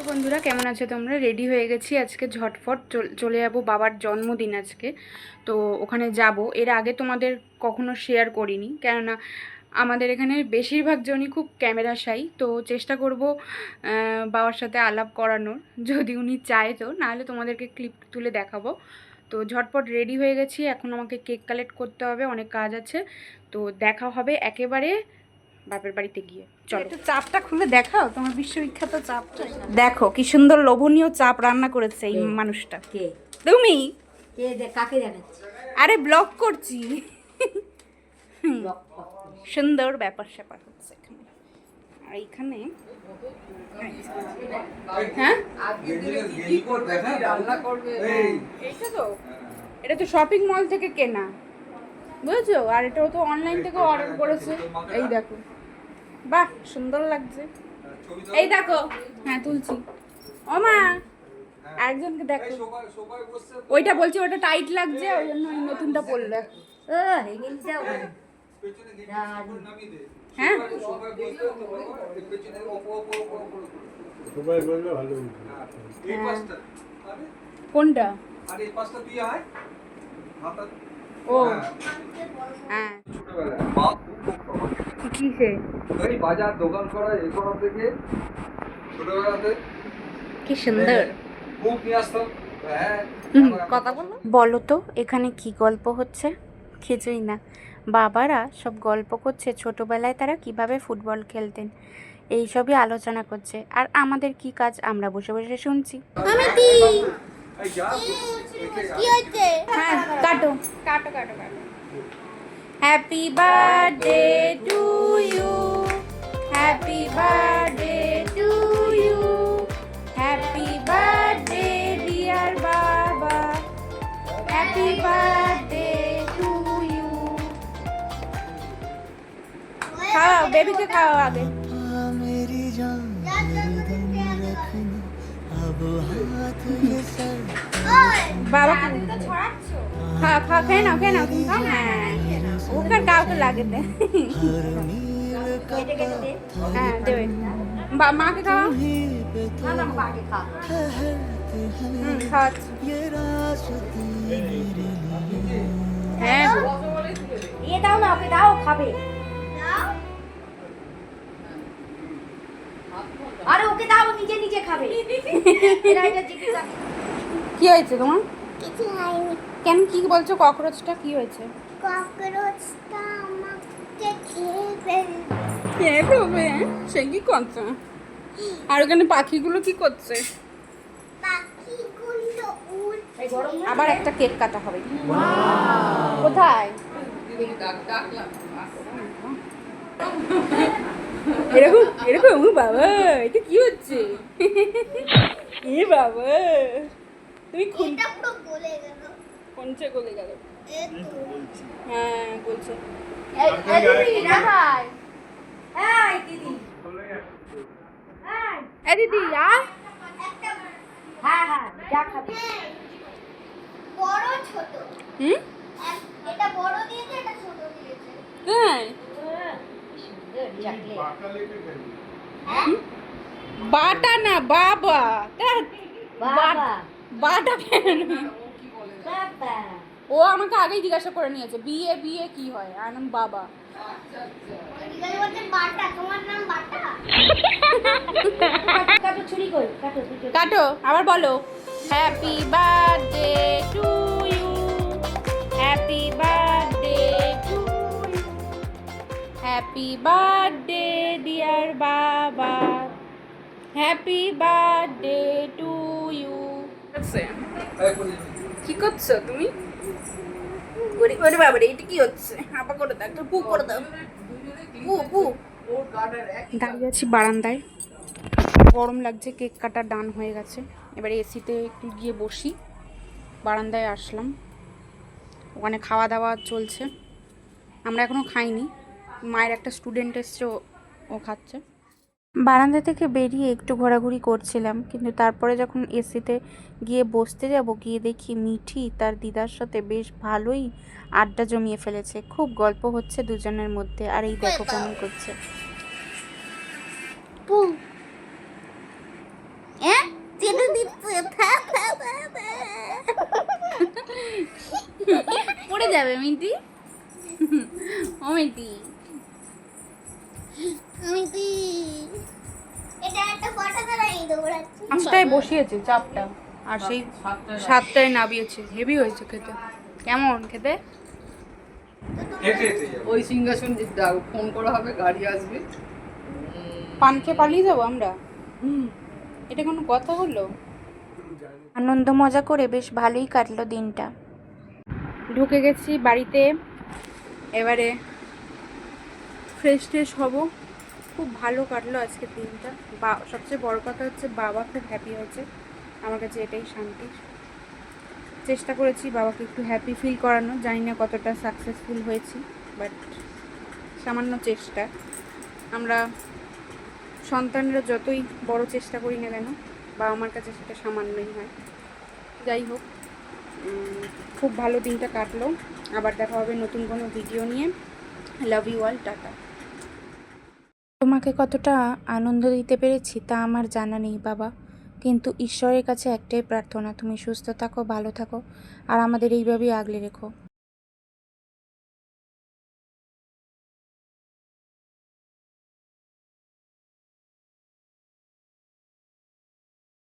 Hello বন্ধুরা, কেমন আছো তোমরা? রেডি হয়ে গেছি আজকে ঝটফট চলে যাব বাবার জন্মদিন আজকে। তো ওখানে যাব। এর আগে তোমাদের কখনো শেয়ার করিনি, কেননা আমাদের এখানে বেশিরভাগ জনই খুব ক্যামেরা সাই তো চেষ্টা করব বাবার সাথে আলাপ করানোর। যদি উনি চায় তো, নাহলে তোমাদেরকে ক্লিপ তুলে দেখাবো। তো ঝটপট রেডি হয়ে গেছি। এখন আমাকে কেক কালেক্ট করতে হবে, অনেক কাজ আছে। তো দেখা হবে একেবারে বাপের বাড়িতে গিয়ে। চলো। একটু চাপটা খুলে দেখাও তোমার বিশ্ববিখ্যাত চাপটা দেখো কি সুন্দর লোভনীয় চাপ রান্না করেছে এই মানুষটা। কে? তুমি? কে কাকে দেখাচ্ছে? আরে ব্লগ করছি। সুন্দর ব্যাপার স্যাপার হচ্ছে এখানে। আর এইখানে হ্যাঁ? এইটা তো। এটা তো শপিং মল থেকে কেনা। বুঝেছ? আর এটাও তো অনলাইন থেকে অর্ডার করেছে। এই দেখো। বাহ সুন্দর লাগছে। এই দেখো হ্যাঁ তুলছি। ও মা একজনকে দেখো। ওইটা বলছি ওটা টাইট লাগছে ওই জন্য ওই নতুনটা পরলো ও, হ্যাঁ। কোনটা? ও হ্যাঁ ছোটবেলায় মা খুব বকতো আমাকে। কিসে ওই বাজার দোকান করা এ করা থেকে ছোটবেলাতে কি সুন্দর। নিয়ে আসতাম। হ্যাঁ কথা বলো। বলো তো এখানে কি গল্প হচ্ছে? কিছুই না। বাবারা সব গল্প করছে ছোটবেলায় তারা কীভাবে ফুটবল খেলতেন এই সবই আলোচনা করছে। আর আমাদের কি কাজ আমরা বসে বসে শুনছি। এই যা হ্যাঁ কাটো। কাটো কাটো কাটো। Happy birthday to you happy birthday to you happy birthday dear বাবা হ্যাপি বার্থডে টু ইউ খাওয়াও বেবিকে খাওয়াও আগে মেরি জান বাবা খা খা খেয়ে নাও খেয়ে নাও তুমি খাও হ্যাঁ ওখানে কাউকে লাগে না। হ্যাঁ, মাকে হ্যাঁ। খাবে। কি হয়েছে তোমার? কেন কি বলছো? কক্রোচটা কি হয়েছে? ককরোচটা আমাকে খেয়ে ফেলবে খেয়ে ফেলবে সে কি করছে আর ওখানে পাখিগুলো কি করছে? পাখিগুলো উড় এই গরম না? আবার একটা কেক কাটা হবে। কোথায়? এরকম এরকম বাবা এটা কি হচ্ছে? এ বাবা তুমি খুন পুরো গলে গেল। কোনছে গলে গেল? হ্যাঁ বলছে। দিদি হ্যাঁ হ্যাঁ যা খাবে বড় ছোট। হুম? এটা বড় দিয়েছে এটা ছোট দিয়েছে? হ্যাঁ। বাটা না বাবা। বাটা কেন বাবা। ও আমাকে আগেই জিজ্ঞাসা করে নিয়েছে, বিয়ে বিয়ে কি হয়? আর নাম বাবা। কাটো, আবার বলো। Happy birthday to you happy birthday to happy birthday dear বাবা হ্যাপি বার্থডে টু ইউ কি করছ তুমি? ওরে ওরে বাবারে এটা কি হচ্ছে? হাপা করে দাও একটু পু করে দাও। পু পু। দাঁড়িয়ে আছি বারান্দায়। গরম লাগছে কেক কাটা ডান হয়ে গেছে। এবারে এসিতে একটু গিয়ে বসি। বারান্দায় আসলাম। ওখানে খাওয়া দাওয়া চলছে। আমরা এখনও খাইনি। মায়ের একটা স্টুডেন্ট এসছে ও- ও খাচ্ছে। বারান্দা থেকে বেরিয়ে একটু ঘোরাঘুরি করছিলাম কিন্তু তারপরে যখন এসিতে গিয়ে বসতে যাব গিয়ে দেখি মিঠি তার দিদার সাথে বেশ ভালোই আড্ডা জমিয়ে ফেলেছে। খুব গল্প হচ্ছে দুজনের মধ্যে আর এই দেখো কেমন করছে। পড়ে যাবে ও আমি কি? এটা একটা ফটো দাঁড়াই দৌড়াচ্ছি। পাঁচটায় বসিয়েছে চাপটা। আর সেই সাতটায় নামিয়েছে হেভি হয়েছে খেতে। কেমন খেতে। ওই সিংহাসন ফোন করা হবে গাড়ি আসবে। পান খেয়ে পালিয়ে যাব আমরা? এটা কোনো কথা হলো আনন্দ মজা করে বেশ ভালোই কাটলো দিনটা। ঢুকে গেছি বাড়িতে। এবারে ফ্রেশ ট্রেশ হব। খুব ভালো কাটলো আজকে দিনটা। বা, সবচেয়ে বড় কথা হচ্ছে বাবা খুব হ্যাপি হয়েছে। আমার কাছে এটাই শান্তি। চেষ্টা করেছি বাবাকে একটু হ্যাপি ফিল করানো জানি না কতটা সাকসেসফুল হয়েছি বাট সামান্য চেষ্টা। আমরা সন্তানরা যতই বড় চেষ্টা করি না কেন, বাবা আমার কাছে সেটা সামান্যই হয়। যাই হোক খুব ভালো দিনটা কাটলো। আবার দেখা হবে নতুন কোনো ভিডিও নিয়ে। Love you all tata. তোমাকে কতটা আনন্দ দিতে পেরেছি তা আমার জানা নেই, বাবা। কিন্তু ঈশ্বরের কাছে একটাই প্রার্থনা, তুমি সুস্থ থাকো, ভালো থাকো, আর আমাদের এইভাবেই আগলে রেখো।